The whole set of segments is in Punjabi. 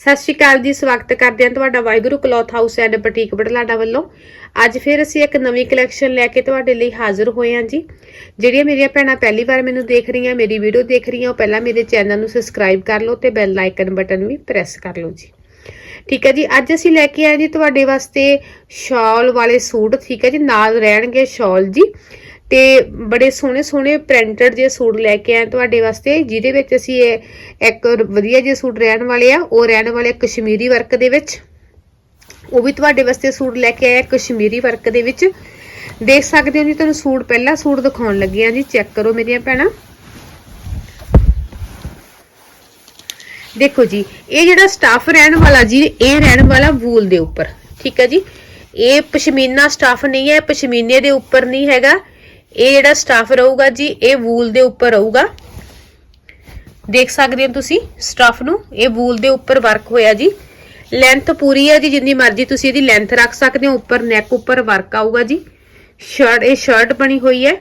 ਸਤਿ ਸ਼੍ਰੀ ਅਕਾਲ ਜੀ, ਸਵਾਗਤ ਕਰਦੇ ਹਾਂ ਤੁਹਾਡਾ Waheguru cloth house and boutique Budhlada ਵੱਲੋਂ। ਅੱਜ ਫਿਰ ਅਸੀਂ ਇੱਕ ਨਵੀਂ ਕਲੈਕਸ਼ਨ ਲੈ ਕੇ ਤੁਹਾਡੇ ਲਈ ਹਾਜ਼ਰ ਹੋਏ ਹਾਂ ਜੀ। ਜਿਹੜੀਆਂ ਮੇਰੀਆਂ ਭੈਣਾਂ ਪਹਿਲੀ ਵਾਰ ਮੈਨੂੰ ਦੇਖ ਰਹੀਆਂ, ਮੇਰੀ ਵੀਡੀਓ ਦੇਖ ਰਹੀਆਂ, ਉਹ ਪਹਿਲਾਂ ਮੇਰੇ ਚੈਨਲ ਨੂੰ ਸਬਸਕ੍ਰਾਈਬ ਕਰ ਲਓ ਤੇ ਬੈਲ ਆਈਕਨ ਬਟਨ ਵੀ ਪ੍ਰੈਸ ਕਰ ਲਓ ਜੀ। ਠੀਕ ਹੈ ਜੀ, ਅੱਜ ਅਸੀਂ ਲੈ ਕੇ ਆਏ ਜੀ ਤੁਹਾਡੇ ਵਾਸਤੇ ਸ਼ਾਲ ਵਾਲੇ ਸੂਟ, ਠੀਕ ਹੈ ਜੀ, ਨਾਲ ਰਹਿਣਗੇ ਸ਼ਾਲ ਜੀ। ਤੇ ਬੜੇ ਸੋਹਣੇ ਸੋਹਣੇ ਪ੍ਰਿੰਟਡ ਜੇ ਸੂਟ ਲੈ ਕੇ ਆਏ ਤੁਹਾਡੇ ਵਾਸਤੇ, ਜਿਹਦੇ ਵਿੱਚ ਅਸੀਂ ਇਹ ਇੱਕ ਵਧੀਆ ਜੇ ਸੂਟ ਰਹਿਣ ਵਾਲੇ ਆ, ਉਹ ਰਹਿਣ ਵਾਲੇ ਕਸ਼ਮੀਰੀ ਵਰਕ ਦੇ ਵਿੱਚ। ਉਹ ਵੀ ਤੁਹਾਡੇ ਵਾਸਤੇ ਸੂਟ ਲੈ ਕੇ ਆਏ ਕਸ਼ਮੀਰੀ ਵਰਕ ਦੇ ਵਿੱਚ। ਦੇਖ ਸਕਦੇ ਹੋ ਜੀ, ਤੁਹਾਨੂੰ ਸੂਟ ਪਹਿਲਾ ਸੂਟ ਦਿਖਾਉਣ ਲੱਗੀ ਆ ਜੀ, ਚੈੱਕ ਕਰੋ ਮੇਰੀਆਂ ਭੈਣਾਂ। ਦੇਖੋ ਜੀ, ਇਹ ਜਿਹੜਾ ਸਟਾਫ ਰਹਿਣ ਵਾਲਾ ਜੀ, ਇਹ ਰਹਿਣ ਵਾਲਾ ਵੂਲ ਦੇ ਉੱਪਰ, ਠੀਕ ਹੈ ਜੀ? ਇਹ ਪਸ਼ਮੀਨਾ ਸਟਾਫ ਨਹੀਂ ਹੈ ਪਸ਼ਮੀਨੇ ਦੇ ਉੱਪਰ ਨਹੀਂ ਹੈਗਾ। ਇਹ ਜਿਹੜਾ ਸਟਾਫ ਰਹੂਗਾ ਜੀ, ਇਹ ਵੂਲ ਦੇ ਉੱਪਰ ਰਹੂਗਾ। ਦੇਖ ਸਕਦੇ ਹੋ ਤੁਸੀਂ ਸਟਾਫ ਨੂੰ, ਇਹ ਵੂਲ ਦੇ ਉੱਪਰ ਵਰਕ ਹੋਇਆ ਜੀ। ਲੈਂਥ ਪੂਰੀ ਹੈ ਜੀ, ਜਿੰਨੀ ਮਰਜ਼ੀ ਤੁਸੀਂ ਇਹਦੀ ਲੈਂਥ ਰੱਖ ਸਕਦੇ ਹੋ, ਉੱਪਰ ਨੈਕ ਉੱਪਰ ਵਰਕ ਆਊਗਾ ਜੀ। ਸ਼ਰਟ ਇਹ ਸ਼ਰਟ ਬਣੀ ਹੋਈ ਹੈ।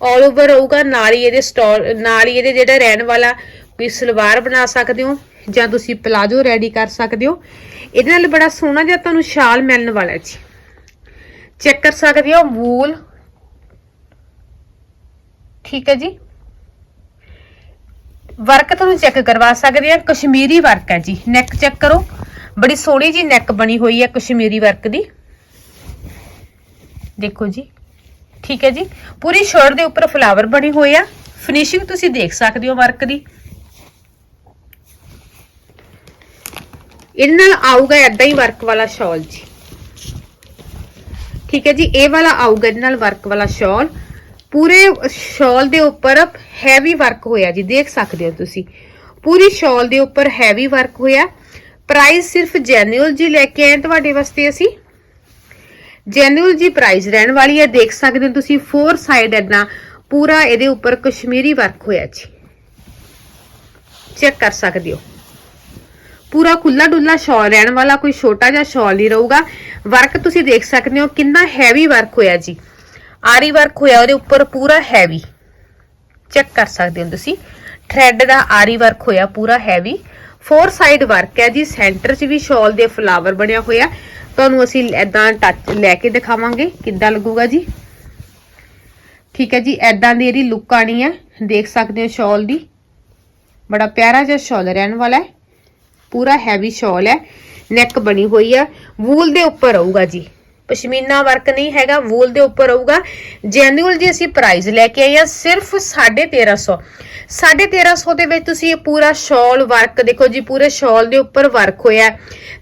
ਆਲ ਓਵਰ ਰਹੂਗਾ, ਨਾਲ ਹੀ ਇਹਦੇ ਸਟੋਰ ਨਾਲ ਹੀ ਇਹਦੇ ਜਿਹੜਾ ਰਹਿਣ ਵਾਲਾ ਕੋਈ ਸਲਵਾਰ ਬਣਾ ਸਕਦੇ ਹੋ, ਜਾਂ ਤੁਸੀਂ ਪਲਾਜੋ ਰੈਡੀ ਕਰ ਸਕਦੇ ਹੋ। ਇਹਦੇ ਨਾਲ ਬੜਾ ਸੋਹਣਾ ਜਿਹਾ ਤੁਹਾਨੂੰ ਸ਼ਾਲ ਮਿਲਣ ਵਾਲਾ ਹੈ ਜੀ। ਚੈੱਕ ਕਰ ਸਕਦੇ ਹੋ ਵੂਲ ਠੀਕ ਹੈ ਜੀ। ਵਰਕ ਤੁਹਾਨੂੰ ਚੈੱਕ ਕਰਵਾ ਸਕਦੇ ਆ ਕਸ਼ਮੀਰੀ ਵਰਕ ਹੈ ਜੀ। ਨੈਕ ਚੈੱਕ ਕਰੋ। ਬੜੀ ਸੋਹਣੀ ਜੀ ਨੈਕ ਬਣੀ ਹੋਈ ਹੈ ਕਸ਼ਮੀਰੀ ਵਰਕ ਦੀ। ਦੇਖੋ ਜੀ। ਠੀਕ ਹੈ ਜੀ। ਪੂਰੀ ਸ਼ਰਟ ਦੇ ਉੱਪਰ ਫਲਾਵਰ ਬਣੇ ਹੋਏ ਆ। ਫਿਨਿਸ਼ਿੰਗ ਤੁਸੀਂ ਦੇਖ ਸਕਦੇ ਹੋ ਵਰਕ ਦੀ। ਇਹਦੇ ਨਾਲ ਆਊਗਾ ਐਦਾਂ ਹੀ ਵਰਕ ਵਾਲਾ ਸ਼ਾਲ ਜੀ। ਠੀਕ ਹੈ ਜੀ। ਇਹ ਵਾਲਾ ਆਊਗਾ ਇਹਦੇ ਨਾਲ ਵਰਕ ਵਾਲਾ ਸ਼ਾਲ ਪੂਰੇ ਸ਼ਾਲ ਦੇ ਉੱਪਰ ਹੈਵੀ ਵਰਕ ਹੋਇਆ ਜੀ, ਦੇਖ ਸਕਦੇ ਹੋ ਤੁਸੀਂ। ਪੂਰੀ ਸ਼ਾਲ ਦੇ ਉੱਪਰ ਹੈਵੀ ਵਰਕ ਹੋਇਆ। ਪ੍ਰਾਈਸ ਸਿਰਫ ਜੈਨੂਅਲ ਜੀ ਲੈ ਕੇ ਆਏ ਤੁਹਾਡੇ ਵਾਸਤੇ ਅਸੀਂ। ਜੈਨੂਅਲ ਜੀ ਪ੍ਰਾਈਸ ਰਹਿਣ ਵਾਲੀ ਹੈ, ਦੇਖ ਸਕਦੇ ਹੋ ਤੁਸੀਂ ਫੋਰ ਸਾਈਡ ਐਦਾਂ ਪੂਰਾ ਇਹਦੇ ਉੱਪਰ ਕਸ਼ਮੀਰੀ ਵਰਕ ਹੋਇਆ ਜੀ। ਚੈੱਕ ਕਰ ਸਕਦੇ ਹੋ। ਪੂਰਾ ਖੁੱਲਾ ਡੁੱਲਾ ਸ਼ਾਲ ਰਹਿਣ ਵਾਲਾ, ਕੋਈ ਛੋਟਾ ਜਿਹਾ ਸ਼ਾਲ ਨਹੀਂ ਰਹੂਗਾ। ਵਰਕ ਤੁਸੀਂ ਦੇਖ ਸਕਦੇ ਹੋ ਕਿੰਨਾ ਹੈਵੀ ਵਰਕ ਹੋਇਆ ਜੀ। ਆਰੀ ਵਰਕ ਹੋਇਆ ਉਹਦੇ ਉੱਪਰ ਪੂਰਾ ਹੈਵੀ ਚੈੱਕ ਕਰ ਸਕਦੇ ਹੋ ਤੁਸੀਂ। ਥ੍ਰੈਡ ਦਾ ਆਰੀ ਵਰਕ ਹੋਇਆ ਪੂਰਾ ਹੈਵੀ ਫੋਰ ਸਾਈਡ ਵਰਕ ਹੈ ਜੀ। ਸੈਂਟਰ 'ਚ ਵੀ ਸ਼ਾਲ ਦੇ ਫਲਾਵਰ ਬਣਿਆ ਹੋਇਆ। ਤੁਹਾਨੂੰ ਅਸੀਂ ਐਦਾਂ ਟੱਚ ਲੈ ਕੇ ਦਿਖਾਵਾਂਗੇ। ਕਿੱਦਾਂ ਲੱਗੂਗਾ ਜੀ? ਠੀਕ ਹੈ ਜੀ। ਐਦਾਂ ਦੀ ਇਹਦੀ ਲੁੱਕ ਆਣੀ ਹੈ। ਦੇਖ ਸਕਦੇ ਹੋ ਸ਼ਾਲ ਦੀ। ਬੜਾ ਪਿਆਰਾ ਜਿਹਾ ਸ਼ਾਲ ਰਹਿਣ ਵਾਲਾ ਹੈ। ਪੂਰਾ ਹੈਵੀ ਸ਼ਾਲ ਹੈ। ਨੈਕ ਬਣੀ ਹੋਈ ਹੈ। ਵੂਲ ਦੇ ਉੱਪਰ ਰਹੂਗਾ ਜੀ। ਪਸ਼ਮੀਨਾ ਵਰਕ ਨਹੀਂ ਹੈਗਾ, ਵੂਲ ਦੇ ਉੱਪਰ ਰਹੂਗਾ। ਜੈਨੂਅਲ ਜੀ, ਅਸੀਂ ਪ੍ਰਾਈਸ ਲੈ ਕੇ ਆਏ ਆ ਸਿਰਫ 1350 1350 ਦੇ ਵਿੱਚ ਤੁਸੀਂ ਇਹ ਪੂਰਾ ਸ਼ਾਲ ਵਰਕ ਦੇਖੋ ਜੀ, ਪੂਰੇ ਸ਼ਾਲ ਦੇ ਉੱਪਰ ਵਰਕ ਹੋਇਆ।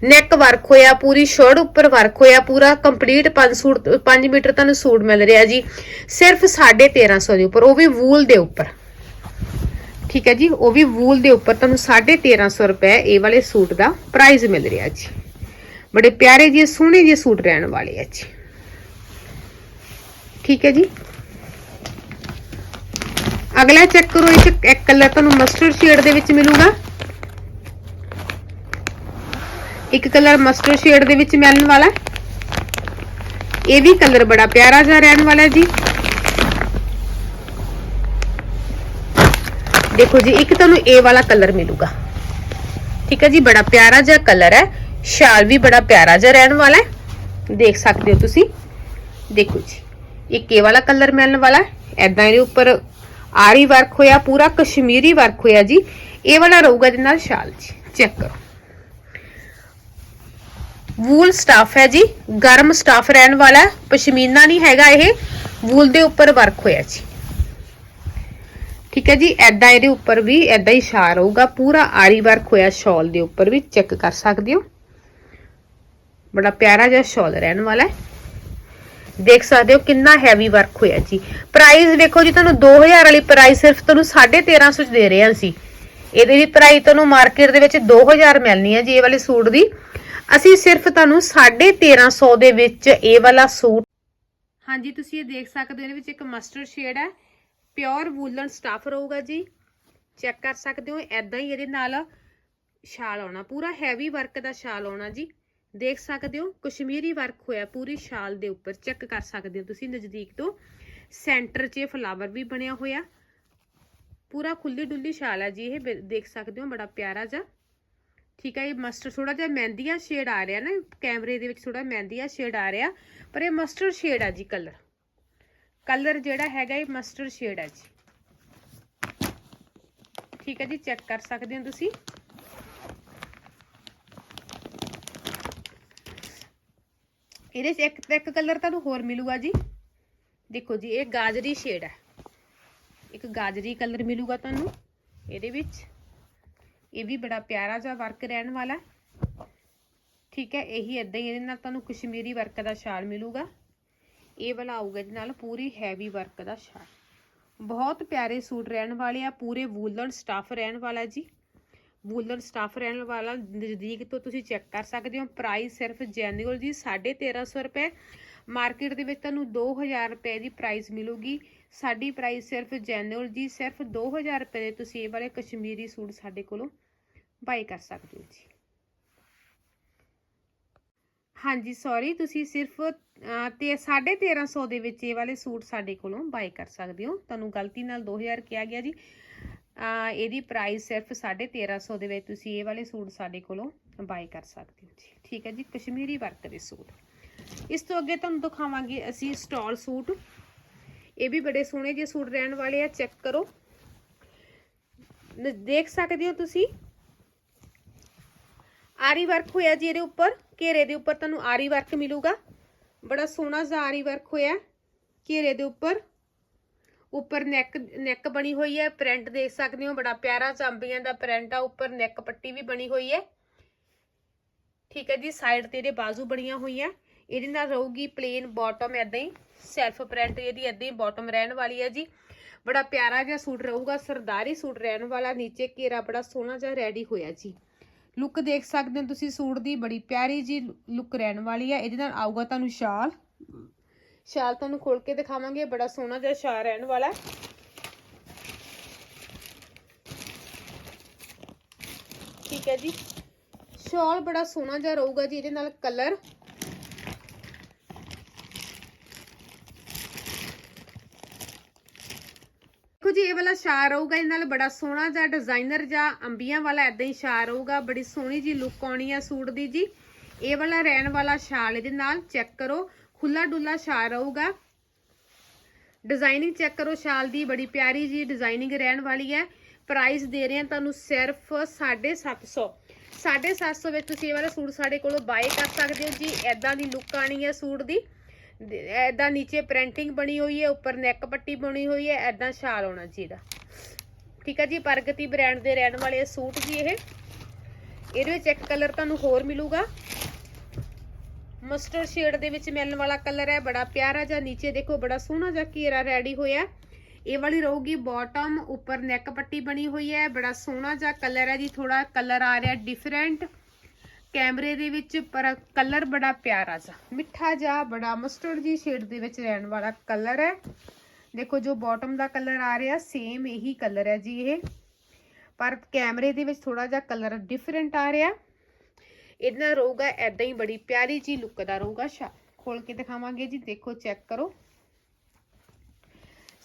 ਨੈਕ ਵਰਕ ਹੋਇਆ, ਪੂਰੀ ਸ਼ਰਟ ਉੱਪਰ ਵਰਕ ਹੋਇਆ, ਪੂਰਾ ਕੰਪਲੀਟ 5 ਸੂਟ 5 ਮੀਟਰ ਤੁਹਾਨੂੰ ਸੂਟ ਮਿਲ ਰਿਹਾ ਜੀ। ਸਿਰਫ 1350 ਦੇ ਉੱਪਰ, ਉਹ ਵੀ ਵੂਲ ਦੇ ਉੱਪਰ। ਠੀਕ ਹੈ ਜੀ, ਉਹ ਵੀ ਵੂਲ ਦੇ ਉੱਪਰ ਤੁਹਾਨੂੰ 1350 ਰੁਪਏ ਇਹ ਵਾਲੇ ਸੂਟ ਦਾ ਪ੍ਰਾਈਸ ਮਿਲ ਰਿਹਾ ਜੀ। ਬੜੇ ਪਿਆਰੇ ਜਿਹੇ, ਸੋਹਣੇ ਜਿਹੇ ਸੂਟ ਰਹਿਣ ਵਾਲੇ ਆ ਜੀ। ਠੀਕ ਹੈ ਜੀ। ਅਗਲਾ ਚੈੱਕ ਕਰੋ, ਇਹ ਇੱਕ ਕਲਰ ਤੁਹਾਨੂੰ ਮਸਟਰਡ ਸ਼ੇਡ ਦੇ ਵਿੱਚ ਮਿਲੂਗਾ। ਇੱਕ ਕਲਰ ਮਸਟਰਡ ਸ਼ੇਡ ਦੇ ਵਿੱਚ ਮਿਲਣ ਵਾਲਾ। ਇਹ ਵੀ ਕਲਰ ਬੜਾ ਪਿਆਰਾ ਜਿਹਾ ਰਹਿਣ ਵਾਲਾ ਜੀ। ਦੇਖੋ ਜੀ, ਇੱਕ ਤੁਹਾਨੂੰ ਇਹ ਵਾਲਾ ਕਲਰ ਮਿਲੂਗਾ। ਠੀਕ ਹੈ ਜੀ, ਬੜਾ ਪਿਆਰਾ ਜਿਹਾ ਕਲਰ ਹੈ। ਸ਼ਾਲ ਵੀ ਬੜਾ ਪਿਆਰਾ ਜਿਹਾ ਰਹਿਣ ਵਾਲਾ ਹੈ ਦੇਖ ਸਕਦੇ ਹੋ ਤੁਸੀਂ ਦੇਖੋ ਜੀ ਇੱਕ ਇਹ ਵਾਲਾ ਕਲਰ ਮਿਲਣ ਵਾਲਾ ਹੈ ਐਦਾਂ ਇਹਦੇ ਉੱਪਰ ਆਰੀ ਵਰਕ ਹੋਇਆ ਪੂਰਾ ਕਸ਼ਮੀਰੀ ਵਰਕ ਹੋਇਆ ਜੀ ਇਹ ਵਾਲਾ ਰਹੂਗਾ ਇਹਦੇ ਨਾਲ ਸ਼ਾਲ ਜੀ ਚੈੱਕ ਕਰੋ ਵੂਲ ਸਟਾਫ ਹੈ ਜੀ ਗਰਮ ਸਟਾਫ ਰਹਿਣ ਵਾਲਾ ਹੈ ਪਸ਼ਮੀਨਾ ਨਹੀਂ ਹੈਗਾ ਇਹ ਵੂਲ ਦੇ ਉੱਪਰ ਵਰਕ ਹੋਇਆ ਜੀ ਠੀਕ ਹੈ ਜੀ ਐਦਾਂ ਇਹਦੇ ਉੱਪਰ ਵੀ ਐਦਾਂ ਹੀ ਸ਼ਾਰ ਹੋਊਗਾ ਪੂਰਾ ਆਰੀ ਵਰਕ ਹੋਇਆ ਸ਼ਾਲ ਦੇ ਉੱਪਰ ਵੀ ਚੈੱਕ ਕਰ ਸਕਦੇ ਹੋ ਬੜਾ ਪਿਆਰਾ ਜਿਹਾ ਸ਼ਾਲ ਰਹਿਣ ਵਾਲਾ ਹੈ। ਦੇਖ ਸਕਦੇ ਹੋ ਕਿੰਨਾ ਹੈਵੀ ਵਰਕ ਹੋਇਆ ਜੀ। ਪ੍ਰਾਈਸ ਵੇਖੋ ਜੀ, ਤੁਹਾਨੂੰ 2000 ਵਾਲੀ ਪ੍ਰਾਈਸ ਸਿਰਫ ਤੁਹਾਨੂੰ 1350 ਚ ਦੇ ਰਹੇ ਹਾਂ ਅਸੀਂ। ਇਹਦੀ ਵੀ ਪ੍ਰਾਈਸ ਤੁਹਾਨੂੰ ਮਾਰਕੀਟ ਦੇ ਵਿੱਚ 2000 ਮਿਲਣੀ ਹੈ ਜੀ, ਇਹ ਵਾਲੇ ਸੂਟ ਦੀ। ਅਸੀਂ ਸਿਰਫ ਤੁਹਾਨੂੰ 1350 ਦੇ ਵਿੱਚ ਇਹ ਵਾਲਾ ਸੂਟ ਹਾਂਜੀ, ਤੁਸੀਂ ਇਹ ਦੇਖ ਸਕਦੇ ਹੋ, ਇਹਦੇ ਵਿੱਚ ਇੱਕ ਮਸਟਰਡ ਸ਼ੇਡ ਹੈ। ਪਿਓਰ ਵੂਲਨ ਸਟਾਫ ਰਹੂਗਾ ਜੀ। ਚੈੱਕ ਕਰ ਸਕਦੇ ਹੋ ਐਦਾਂ ਹੀ ਇਹਦੇ ਨਾਲ ਸ਼ਾਲ ਆਉਣਾ, ਪੂਰਾ ਹੈਵੀ ਵਰਕ ਦਾ ਸ਼ਾਲ ਆਉਣਾ ਜੀ। ਦੇਖ ਸਕਦੇ ਹੋ, ਕਸ਼ਮੀਰੀ ਵਰਕ ਹੋਇਆ ਪੂਰੀ ਸ਼ਾਲ ਦੇ ਉੱਪਰ ਚੈੱਕ ਕਰ ਸਕਦੇ ਹੋ ਤੁਸੀਂ ਨਜ਼ਦੀਕ ਤੋਂ। ਸੈਂਟਰ 'ਚ ਫਲਾਵਰ ਵੀ ਬਣਿਆ ਹੋਇਆ। ਪੂਰਾ ਖੁੱਲੀ ਡੁੱਲੀ ਸ਼ਾਲ ਹੈ ਜੀ ਇਹ ਦੇਖ ਸਕਦੇ ਹੋ, ਬੜਾ ਪਿਆਰਾ ਜਿਹਾ। ਠੀਕ ਹੈ ਇਹ ਮਸਟਰ ਥੋੜਾ ਜਿਹਾ ਮਹਿੰਦੀਆ ਸ਼ੇਡ ਆ ਰਿਹਾ ਨਾ, ਕੈਮਰੇ ਦੇ ਵਿੱਚ ਥੋੜਾ ਮਹਿੰਦੀਆ ਸ਼ੇਡ ਆ ਰਿਹਾ, ਪਰ ਇਹ ਮਸਟਰ ਸ਼ੇਡ ਆ ਜੀ ਕਲਰ ਕਲਰ ਜਿਹੜਾ ਹੈਗਾ, ਇਹ ਮਸਟਰ ਸ਼ੇਡ ਹੈ ਜੀ। ਠੀਕ ਹੈ ਜੀ ਚੈੱਕ ਕਰ ਸਕਦੇ ਹੋ ਤੁਸੀਂ। ਇਹਦੇ 'ਚ ਇੱਕ ਇੱਕ ਕਲਰ ਤੁਹਾਨੂੰ ਹੋਰ ਮਿਲੂਗਾ ਜੀ। ਦੇਖੋ ਜੀ, ਇਹ ਗਾਜਰੀ ਸ਼ੇਡ ਹੈ। ਇੱਕ ਗਾਜਰੀ ਕਲਰ ਮਿਲੂਗਾ ਤੁਹਾਨੂੰ ਇਹਦੇ ਵਿੱਚ। ਇਹ ਵੀ ਬੜਾ ਪਿਆਰਾ ਜਿਹਾ ਵਰਕ ਰਹਿਣ ਵਾਲਾ। ਠੀਕ ਹੈ, ਇਹੀ ਇਦਾਂ ਹੀ ਇਹਦੇ ਨਾਲ ਤੁਹਾਨੂੰ ਕਸ਼ਮੀਰੀ ਵਰਕ ਦਾ ਸ਼ਾਲ ਮਿਲੂਗਾ। ਇਹ ਵਾਲਾ ਆਊਗਾ ਇਹਦੇ ਨਾਲ ਪੂਰੀ ਹੈਵੀ ਵਰਕ ਦਾ ਸ਼ਾਲ ਬਹੁਤ ਪਿਆਰੇ ਸੂਟ ਰਹਿਣ ਵਾਲੇ ਆ, ਪੂਰੇ ਵੂਲਨ ਸਟਾਫ ਰਹਿਣ ਵਾਲਾ ਜੀ। ਵੂਲਨ ਸਟਾਫ ਰਹਿਣ ਵਾਲਾ ਨਜ਼ਦੀਕ ਤੋਂ ਤੁਸੀਂ ਚੈੱਕ ਕਰ ਸਕਦੇ ਹੋ। ਪ੍ਰਾਈਸ ਸਿਰਫ ਜੈਨੂਅਲ ਜੀ 1350 ਰੁਪਏ। ਮਾਰਕੀਟ ਦੇ ਵਿੱਚ ਤੁਹਾਨੂੰ 2000 ਰੁਪਏ ਦੀ ਪ੍ਰਾਈਸ ਮਿਲੂਗੀ। ਸਾਡੀ ਪ੍ਰਾਈਸ ਸਿਰਫ ਜੈਨੂਅਲ ਜੀ ਸਿਰਫ 2000 ਰੁਪਏ ਦੇ। ਤੁਸੀਂ ਇਹ ਵਾਲੇ ਕਸ਼ਮੀਰੀ ਸੂਟ ਸਾਡੇ ਕੋਲੋਂ ਬਾਈ ਕਰ ਸਕਦੇ ਹੋ ਜੀ। ਹਾਂਜੀ ਸੌਰੀ ਤੁਸੀਂ ਸਿਰਫ ਅਹ, ਤੇ 1350 ਦੇ ਵਿੱਚ ਇਹ ਵਾਲੇ ਸੂਟ ਸਾਡੇ ਕੋਲੋਂ ਬਾਈ ਕਰ ਸਕਦੇ ਹੋ। ਤੁਹਾਨੂੰ ਗਲਤੀ ਨਾਲ 2000 ਕਿਹਾ ਗਿਆ ਜੀ। ਇਹਦੀ ਪ੍ਰਾਈਸ ਸਿਰਫ 1350 ਦੇ ਵਿੱਚ ਤੁਸੀਂ ਇਹ ਵਾਲੇ ਸੂਟ ਸਾਡੇ ਕੋਲੋਂ ਬਾਈ ਕਰ ਸਕਦੇ ਹੋ ਜੀ। ਠੀਕ ਹੈ ਜੀ, ਕਸ਼ਮੀਰੀ ਵਰਕ ਦੇ ਸੂਟ। ਇਸ ਤੋਂ ਅੱਗੇ ਤੁਹਾਨੂੰ ਦਿਖਾਵਾਂਗੇ ਅਸੀਂ ਸਟਾਲ ਸੂਟ। ਇਹ ਵੀ ਬੜੇ ਸੋਹਣੇ ਜਿਹੇ ਸੂਟ ਰਹਿਣ ਵਾਲੇ ਆ ਚੈੱਕ ਕਰੋ। ਦੇਖ ਸਕਦੇ ਹੋ ਤੁਸੀਂ? ਆਰੀ ਵਰਕ ਹੋਇਆ ਜੀ ਇਹਦੇ ਉੱਪਰ, ਘੇਰੇ ਦੇ ਉੱਪਰ ਤੁਹਾਨੂੰ ਆਰੀ ਵਰਕ ਮਿਲੂਗਾ। ਬੜਾ ਸੋਹਣਾ ਜਿਹਾ ਆਰੀ ਵਰਕ ਹੋਇਆ ਘੇਰੇ ਦੇ ਉੱਪਰ। ਉੱਪਰ ਨੈਕ ਨੈਕ ਬਣੀ ਹੋਈ ਹੈ ਪ੍ਰਿੰਟ ਦੇਖ ਸਕਦੇ ਹੋ, ਬੜਾ ਪਿਆਰਾ ਚਾਂਬੀਆਂ ਦਾ ਪ੍ਰਿੰਟ ਆ, ਉੱਪਰ ਨੈਕ ਪੱਟੀ ਵੀ ਬਣੀ ਹੋਈ ਹੈ। ਠੀਕ ਹੈ ਜੀ ਸਾਈਡ ਤੇ ਇਹਦੇ ਬਾਜ਼ੂ ਬਣੀਆਂ ਹੋਈਆਂ। ਇਹਦੇ ਨਾਲ ਰਹੂਗੀ ਪਲੇਨ ਬਾਟਮ ਐਦਾਂ ਹੀ ਸੈਲਫ ਪ੍ਰਿੰਟ ਇਹਦੀ ਐਦਾਂ ਹੀ ਬਾਟਮ ਰਹਿਣ ਵਾਲੀ ਹੈ ਜੀ। ਬੜਾ ਪਿਆਰਾ ਜਿਹਾ ਸੂਟ ਰਹੂਗਾ, ਸਰਦਾਰੀ ਸੂਟ ਰਹਿਣ ਵਾਲਾ, ਨੀਚੇ ਘੇਰਾ ਬੜਾ ਸੋਹਣਾ ਜਿਹਾ ਰੈਡੀ ਹੋਇਆ ਜੀ। ਲੁੱਕ ਦੇਖ ਸਕਦੇ ਹੋ ਤੁਸੀਂ ਸੂਟ ਦੀ, ਬੜੀ ਪਿਆਰੀ ਜੀ ਲੁੱਕ ਰਹਿਣ ਵਾਲੀ ਹੈ। ਇਹਦੇ ਨਾਲ ਆਊਗਾ ਤੁਹਾਨੂੰ ਸ਼ਾਲ। ਸ਼ਾਲ ਤੁਹਾਨੂੰ ਖੋਲ ਕੇ ਦਿਖਾਵਾਂਗੇ ਬੜਾ ਸੋਹਣਾ ਜਿਹਾ ਸ਼ਾਲ ਰਹਿਣ ਵਾਲਾ ਠੀਕ ਹੈ ਜੀ। ਸ਼ਾਲ ਬੜਾ ਸੋਹਣਾ ਜਿਹਾ ਰਹੂਗਾ ਜੀ, ਇਹਦੇ ਨਾਲ ਕਲਰ। ਦੇਖੋ ਜੀ, ਇਹ ਵਾਲਾ ਸ਼ਾਰ ਰਹੂਗਾ, ਇਹਦੇ ਨਾਲ ਬੜਾ ਸੋਹਣਾ ਜਿਹਾ ਡਿਜ਼ਾਈਨਰ ਜਾਂ ਅੰਬੀਆਂ ਵਾਲਾ ਐਦਾਂ ਹੀ ਸ਼ਾਰ ਰਹੂਗਾ, ਬੜੀ ਸੋਹਣੀ ਜੀ ਲੁੱਕ ਆਉਣੀ ਆ ਸੂਟ ਦੀ ਜੀ। ਇਹ ਵਾਲਾ ਰਹਿਣ ਵਾਲਾ ਸ਼ਾਲ ਇਹਦੇ ਨਾਲ ਚੈੱਕ ਕਰੋ। ਖੁੱਲਾ ਡੁੱਲਾ ਸ਼ਾਲ ਰਹੂਗਾ। ਡਿਜ਼ਾਈਨਿੰਗ ਚੈੱਕ ਕਰੋ, ਸ਼ਾਲ ਦੀ ਬੜੀ ਪਿਆਰੀ ਜੀ ਡਿਜ਼ਾਈਨਿੰਗ ਰਹਿਣ ਵਾਲੀ ਹੈ। ਪ੍ਰਾਈਸ ਦੇ ਰਹੇ ਹਾਂ ਤੁਹਾਨੂੰ ਸਿਰਫ 750 750 ਵਿੱਚ ਤੁਸੀਂ ਇਹ ਵਾਲਾ ਸੂਟ ਸਾਡੇ ਕੋਲੋਂ ਬਾਏ ਕਰ ਸਕਦੇ ਹੋ ਜੀ। ਐਦਾਂ ਦੀ ਲੁੱਕ ਆਣੀ ਹੈ ਸੂਟ ਦੀ। ਐਦਾਂ ਨੀਚੇ ਪ੍ਰਿੰਟਿੰਗ ਬਣੀ ਹੋਈ ਹੈ, ਉੱਪਰ ਨੈਕ ਪੱਟੀ ਬਣੀ ਹੋਈ ਹੈ ਐਦਾਂ ਸ਼ਾਲ ਆਉਣਾ ਜੀ ਇਹਦਾ। ਠੀਕ ਹੈ ਜੀ, ਪ੍ਰਗਤੀ ਬ੍ਰਾਂਡ ਦੇ ਰਹਿਣ ਵਾਲੇ ਸੂਟ ਜੀ ਇਹ। ਇਹਦੇ ਵਿੱਚ ਇੱਕ ਕਲਰ ਤੁਹਾਨੂੰ ਹੋਰ ਮਿਲੂਗਾ। ਮਸਟਰਡ ਸ਼ੇਡ ਦੇ ਵਿੱਚ ਮਿਲਣ ਵਾਲਾ ਕਲਰ ਹੈ, ਬੜਾ ਪਿਆਰਾ ਜਿਹਾ, ਨੀਚੇ ਦੇਖੋ ਬੜਾ ਸੋਹਣਾ ਜਿਹਾ ਘੇਰਾ ਰੈਡੀ ਹੋਇਆ। ਇਹ ਵਾਲੀ ਰਹੂਗੀ ਬਾਟਮ ਉੱਪਰ ਨੈਕ ਪੱਟੀ ਬਣੀ ਹੋਈ ਹੈ, ਬੜਾ ਸੋਹਣਾ ਜਿਹਾ ਕਲਰ ਹੈ ਜੀ ਥੋੜਾ ਕਲਰ ਆ ਰਿਹਾ ਡਿਫਰੈਂਟ ਕੈਮਰੇ ਦੇ ਵਿੱਚ ਪਰ ਕਲਰ ਬੜਾ ਪਿਆਰਾ ਜਿਹਾ, ਮਿੱਠਾ ਜਿਹਾ, ਬੜਾ ਮਸਟਰਡ ਜੀ ਸ਼ੇਡ ਦੇ ਵਿੱਚ ਰਹਿਣ ਵਾਲਾ ਕਲਰ ਹੈ। ਦੇਖੋ ਜੋ ਬਾਟਮ ਦਾ ਕਲਰ ਆ ਰਿਹਾ ਸੇਮ ਇਹੀ ਕਲਰ ਹੈ ਜੀ ਇਹ। ਪਰ ਕੈਮਰੇ ਦੇ ਵਿੱਚ ਥੋੜਾ ਜਿਹਾ ਕਲਰ ਡਿਫਰੈਂਟ ਆ ਰਿਹਾ। ਇਹਦੇ ਨਾਲ ਰਹੂਗਾ ਐਦਾਂ ਹੀ ਬੜੀ ਪਿਆਰੀ ਜੀ ਲੁੱਕ ਦਾ ਰਹੂਗਾ ਸ਼ਾ ਖੋਲ ਕੇ ਦਿਖਾਵਾਂਗੇ ਜੀ, ਦੇਖੋ ਚੈੱਕ ਕਰੋ।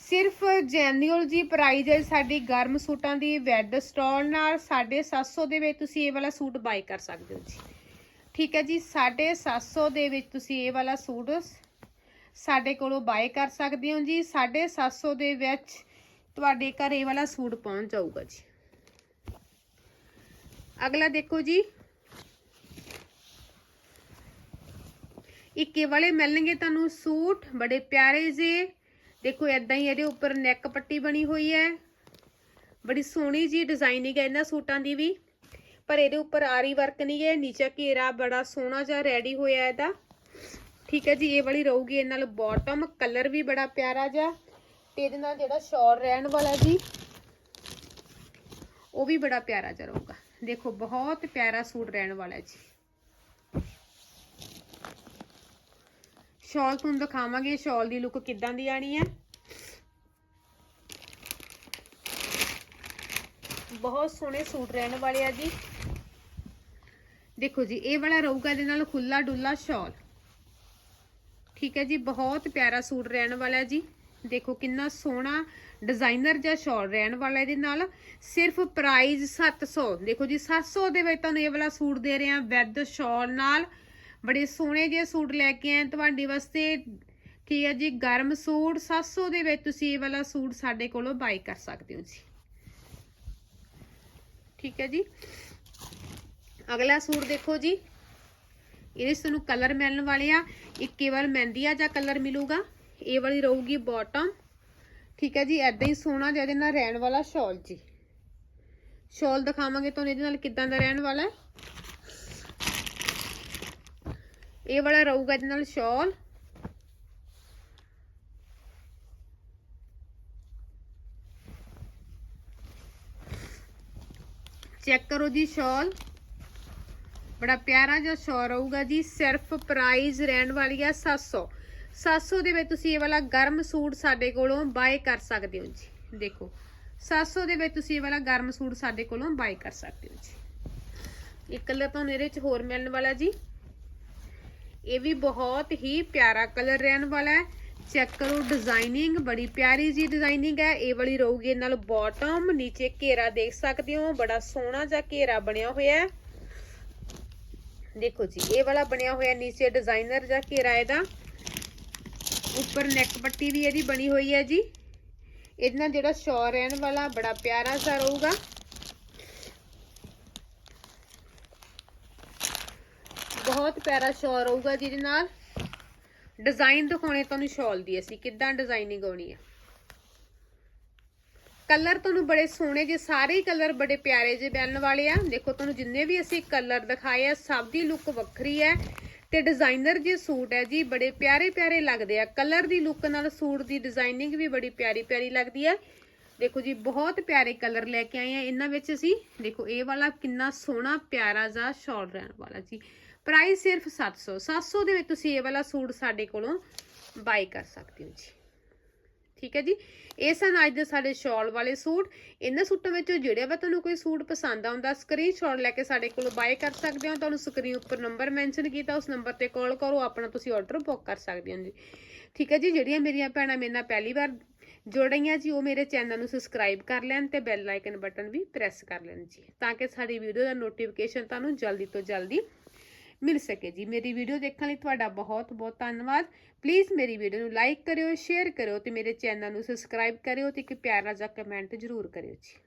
ਸਿਰਫ ਜੈਨੂਅਲ ਜੀ ਪ੍ਰਾਈਜ਼ ਹੈ ਸਾਡੀ ਗਰਮ ਸੂਟਾਂ ਦੀ ਵੈਡ ਸਟਾਲ ਨਾਲ 750 ਦੇ ਵਿੱਚ ਤੁਸੀਂ ਇਹ ਵਾਲਾ ਸੂਟ ਬਾਈ ਕਰ ਸਕਦੇ ਹੋ ਜੀ। ਠੀਕ ਹੈ ਜੀ 750 ਦੇ ਵਿੱਚ ਤੁਸੀਂ ਇਹ ਵਾਲਾ ਸੂਟ ਸਾਡੇ ਕੋਲੋਂ ਬਾਈ ਕਰ ਸਕਦੇ ਹੋ ਜੀ। 750 ਦੇ ਵਿੱਚ ਤੁਹਾਡੇ ਘਰ ਇਹ ਵਾਲਾ ਸੂਟ ਪਹੁੰਚ ਜਾਊਗਾ ਜੀ। ਅਗਲਾ ਦੇਖੋ ਜੀ। ਇੱਕੇ ਵਾਲੇ ਮਿਲਣਗੇ ਤੁਹਾਨੂੰ ਸੂਟ, ਬੜੇ ਪਿਆਰੇ ਜੇ। ਦੇਖੋ ਐਦਾਂ ਹੀ ਇਹਦੇ ਉੱਪਰ ਨੈਕ ਪੱਟੀ ਬਣੀ ਹੋਈ ਹੈ। ਬੜੀ ਸੋਹਣੀ ਜੀ ਡਿਜ਼ਾਈਨਿੰਗ ਹੈ ਇਹਨਾਂ ਸੂਟਾਂ ਦੀ ਵੀ। ਪਰ ਇਹਦੇ ਉੱਪਰ ਆਰੀ ਵਰਕ ਨਹੀਂ ਹੈ, ਨੀਚੇ ਘੇਰਾ ਬੜਾ ਸੋਹਣਾ ਜਿਹਾ ਰੈਡੀ ਹੋਇਆ ਇਹਦਾ। ਠੀਕ ਹੈ ਜੀ, ਇਹ ਵਾਲੀ ਰਹੂਗੀ ਇਹ ਨਾਲ ਬਾਟਮ ਕਲਰ ਵੀ ਬੜਾ ਪਿਆਰਾ ਜਿਹਾ। ਤੇ ਇਹਦੇ ਨਾਲ ਜਿਹੜਾ ਸ਼ੋਰ ਰਹਿਣ ਵਾਲਾ ਜੀ, ਉਹ ਵੀ ਬੜਾ ਪਿਆਰਾ ਜਿਹਾ ਰਹੂਗਾ। ਦੇਖੋ, ਬਹੁਤ ਪਿਆਰਾ ਸੂਟ ਰਹਿਣ ਵਾਲਾ ਜੀ। ਸ਼ਾਲ ਤੁਹਾਨੂੰ ਦਿਖਾਵਾਂਗੇ, ਸ਼ਾਲ ਦੀ ਲੁੱਕ ਕਿੱਦਾਂ ਦੀ ਆਣੀ ਹੈ। ਬਹੁਤ ਸੋਹਣੇ ਸੂਟ ਰਹਿਣ ਵਾਲੇ ਆ ਜੀ। ਦੇਖੋ ਜੀ, ਇਹ ਵਾਲਾ ਰਹੂਗਾ ਇਹਦੇ ਨਾਲ ਖੁੱਲਾ ਡੁੱਲਾ ਸ਼ਾਲ। ਠੀਕ ਹੈ ਜੀ, ਬਹੁਤ ਪਿਆਰਾ ਸੂਟ ਰਹਿਣ ਵਾਲਾ ਜੀ। ਦੇਖੋ ਕਿੰਨਾ ਸੋਹਣਾ ਡਿਜ਼ਾਈਨਰ ਜਿਹਾ ਸ਼ਾਲ ਰਹਿਣ ਵਾਲਾ ਇਹਦੇ ਨਾਲ। ਸਿਰਫ ਪ੍ਰਾਈਸ 700 ਦੇਖੋ ਜੀ 700 ਦੇ ਵਿੱਚ ਤੁਹਾਨੂੰ ਇਹ ਵਾਲਾ ਸੂਟ ਦੇ ਰਹੇ ਆ ਵਿਦ ਸ਼ਾਲ ਨਾਲ। ਬੜੇ ਸੋਹਣੇ ਜਿਹੇ ਸੂਟ ਲੈ ਕੇ ਆਏ ਤੁਹਾਡੇ ਵਾਸਤੇ। ਠੀਕ ਹੈ ਜੀ, ਗਰਮ ਸੂਟ 700 ਦੇ ਵਿੱਚ ਤੁਸੀਂ ਇਹ ਵਾਲਾ ਸੂਟ ਸਾਡੇ ਕੋਲੋਂ ਬਾਈ ਕਰ ਸਕਦੇ ਹੋ ਜੀ। ਠੀਕ ਹੈ ਜੀ। ਅਗਲਾ ਸੂਟ ਦੇਖੋ ਜੀ। ਇਹਦੇ 'ਚ ਤੁਹਾਨੂੰ ਕਲਰ ਮਿਲਣ ਵਾਲੇ ਆ। ਇੱਕ ਕੇਵਲ ਮਹਿੰਦੀਆ ਜਾਂ ਕਲਰ ਮਿਲੂਗਾ। ਇਹ ਵਾਲੀ ਰਹੂਗੀ ਬਾਟਮ ਠੀਕ ਹੈ ਜੀ ਐਦਾਂ ਹੀ ਸੋਹਣਾ ਜਿਹਾ ਇਹਦੇ ਨਾਲ ਰਹਿਣ ਵਾਲਾ ਸ਼ਾਲ ਜੀ। ਸ਼ਾਲ ਦਿਖਾਵਾਂਗੇ ਤੁਹਾਨੂੰ ਇਹਦੇ ਨਾਲ ਕਿੱਦਾਂ ਦਾ ਰਹਿਣ ਵਾਲਾ ਇਹ ਵਾਲਾ ਰਹੂਗਾ ਇਹਦੇ ਨਾਲ ਸ਼ਾਲ। ਚੈੱਕ ਕਰੋ ਜੀ ਸ਼ਾਲ। ਬੜਾ ਪਿਆਰਾ ਜਿਹਾ ਸ਼ਾਲ ਰਹੂਗਾ ਜੀ, ਸਿਰਫ ਪ੍ਰਾਈਸ ਰਹਿਣ ਵਾਲੀ ਆ 700 700 ਦੇ ਵਿੱਚ ਤੁਸੀਂ ਇਹ ਵਾਲਾ ਗਰਮ ਸੂਟ ਸਾਡੇ ਕੋਲੋਂ ਬਾਏ ਕਰ ਸਕਦੇ ਹੋ ਜੀ। ਦੇਖੋ 700 ਦੇ ਵਿੱਚ ਤੁਸੀਂ ਇਹ ਵਾਲਾ ਗਰਮ ਸੂਟ ਸਾਡੇ ਕੋਲੋਂ ਬਾਏ ਕਰ ਸਕਦੇ ਹੋ ਜੀ। ਇੱਕ ਕਲਰ ਤੁਹਾਨੂੰ ਇਹਦੇ ਵਿੱਚ ਹੋਰ ਮਿਲਣ ਵਾਲਾ ਜੀ। ਇਹ ਵੀ ਬਹੁਤ ਹੀ ਪਿਆਰਾ ਕਲਰ ਰਹਿਣ ਵਾਲਾ ਹੈ। ਚੈੱਕ ਕਰੋ ਡਿਜ਼ਾਈਨਿੰਗ ਬੜੀ ਪਿਆਰੀ ਜੀ ਡਿਜ਼ਾਈਨਿੰਗ ਹੈ। ਇਹ ਵਾਲੀ ਰਹੂਗੀ ਨਾਲ ਬਾਟਮ ਨੀਚੇ ਘੇਰਾ ਦੇਖ ਸਕਦੇ ਹੋ। ਬੜਾ ਸੋਹਣਾ ਜਿਹਾ ਘੇਰਾ ਬਣਿਆ ਹੋਇਆ ਹੈ। ਦੇਖੋ ਜੀ, ਇਹ ਵਾਲਾ ਬਣਿਆ ਹੋਇਆ ਨੀਚੇ ਡਿਜ਼ਾਈਨਰ ਜਿਹਾ ਘੇਰਾ ਇਹਦਾ। ਉੱਪਰ ਨੈਕ ਪੱਟੀ ਵੀ ਇਹਦੀ ਬਣੀ ਹੋਈ ਹੈ ਜੀ। ਇਹਦੇ ਨਾਲ ਜਿਹੜਾ ਸ਼ੋਰ ਰਹਿਣ ਵਾਲਾ ਬੜਾ ਪਿਆਰਾ ਸਾ ਰਹੂਗਾ। ਬਹੁਤ ਪਿਆਰਾ ਸ਼ੋਰ ਰਹੂਗਾ ਜਿਹਦੇ ਨਾਲ ਡਿਜ਼ਾਈਨ ਦਿਖਾਉਣੇ ਤੁਹਾਨੂੰ ਸ਼ਾਲ ਦੀ ਅਸੀਂ, ਕਿੱਦਾਂ ਡਿਜ਼ਾਈਨਿੰਗ ਆਉਣੀ ਆ। ਕਲਰ ਤੁਹਾਨੂੰ ਬੜੇ ਸੋਹਣੇ ਜੇ, ਸਾਰੇ ਹੀ ਕਲਰ ਬੜੇ ਪਿਆਰੇ ਜੇ ਬਣਨ ਵਾਲੇ ਆ। ਦੇਖੋ ਤੁਹਾਨੂੰ ਜਿੰਨੇ ਵੀ ਅਸੀਂ ਕਲਰ ਦਿਖਾਏ ਆ, ਸਭ ਦੀ ਲੁੱਕ ਵੱਖਰੀ ਹੈ ਤੇ ਡਿਜ਼ਾਈਨਰ ਜੇ ਸੂਟ ਹੈ ਜੀ, ਬੜੇ ਪਿਆਰੇ ਪਿਆਰੇ ਲੱਗਦੇ ਆ। ਕਲਰ ਦੀ ਲੁੱਕ ਨਾਲ ਸੂਟ ਦੀ ਡਿਜ਼ਾਈਨਿੰਗ ਵੀ ਬੜੀ ਪਿਆਰੀ ਪਿਆਰੀ ਲੱਗਦੀ ਹੈ। ਦੇਖੋ ਜੀ, ਬਹੁਤ ਪਿਆਰੇ ਕਲਰ ਲੈ ਕੇ ਆਏ ਆ। ਇਹਨਾਂ ਵਿੱਚ ਅਸੀਂ, ਦੇਖੋ ਇਹ ਵਾਲਾ ਕਿੰਨਾ ਸੋਹਣਾ, ਪਿਆਰਾ ਜਿਹਾ ਸ਼ਾਲ ਰਹਿਣ ਵਾਲਾ ਜੀ। ਪ੍ਰਾਈਸ ਸਿਰਫ 700 700 ਦੇ ਵਿੱਚ ਤੁਸੀਂ ਇਹ ਵਾਲਾ ਸੂਟ ਸਾਡੇ ਕੋਲੋਂ ਬਾਈ ਕਰ ਸਕਦੇ ਹੋ ਜੀ। ਠੀਕ ਹੈ ਜੀ? ਇਹ ਸਨ ਅੱਜ ਦੇ ਸਾਡੇ ਸ਼ਾਲ ਵਾਲੇ ਸੂਟ। ਇਹਨਾਂ ਸੂਟਾਂ ਵਿੱਚੋਂ ਜਿਹੜੇ ਵੀ ਤੁਹਾਨੂੰ ਕੋਈ ਸੂਟ ਪਸੰਦ ਆਉਂਦਾ ਸਕਰੀਨਸ਼ਾਟ ਲੈ ਕੇ ਸਾਡੇ ਕੋਲੋਂ ਬਾਏ ਕਰ ਸਕਦੇ ਹੋ। ਤੁਹਾਨੂੰ ਸਕਰੀਨ ਉੱਪਰ ਨੰਬਰ ਮੈਂਸ਼ਨ ਕੀਤਾ, ਉਸ ਨੰਬਰ ਤੇ ਕਾਲ ਕਰੋ, ਆਪਣਾ ਤੁਸੀਂ ਆਰਡਰ ਬੁੱਕ ਕਰ ਸਕਦੇ ਹੋ ਜੀ। ਠੀਕ ਹੈ ਜੀ? ਜਿਹੜੀਆਂ ਮੇਰੀਆਂ ਭੈਣਾਂ ਮੇਰੇ ਨਾਲ ਪਹਿਲੀ ਵਾਰ ਜੁੜ ਰਹੀਆਂ ਜੀ, ਉਹ ਮੇਰੇ ਚੈਨਲ ਨੂੰ ਸਬਸਕ੍ਰਾਈਬ ਕਰ ਲੈਣ ਤੇ ਬੈਲ ਆਈਕਨ ਬਟਨ ਵੀ ਪ੍ਰੈਸ ਕਰ ਲੈਣ ਜੀ। ਤਾਂ ਕਿ ਸਾਡੀ ਵੀਡੀਓ ਦਾ ਨੋਟੀਫਿਕੇਸ਼ਨ ਤੁਹਾਨੂੰ ਜਲਦੀ ਤੋਂ ਜਲਦੀ ਮਿਲ ਸਕੇ ਜੀ। ਮੇਰੀ ਵੀਡੀਓ ਦੇਖਣ ਲਈ ਤੁਹਾਡਾ ਬਹੁਤ ਬਹੁਤ ਧੰਨਵਾਦ। ਪਲੀਜ਼ ਮੇਰੀ ਵੀਡੀਓ ਨੂੰ ਲਾਈਕ ਕਰਿਓ ਸ਼ੇਅਰ ਕਰਿਓ ਤੇ ਮੇਰੇ ਚੈਨਲ ਨੂੰ ਸਬਸਕ੍ਰਾਈਬ ਕਰਿਓ ਤੇ ਇੱਕ ਪਿਆਰਾ ਜਿਹਾ ਕਮੈਂਟ ਜ਼ਰੂਰ ਕਰਿਓ ਜੀ।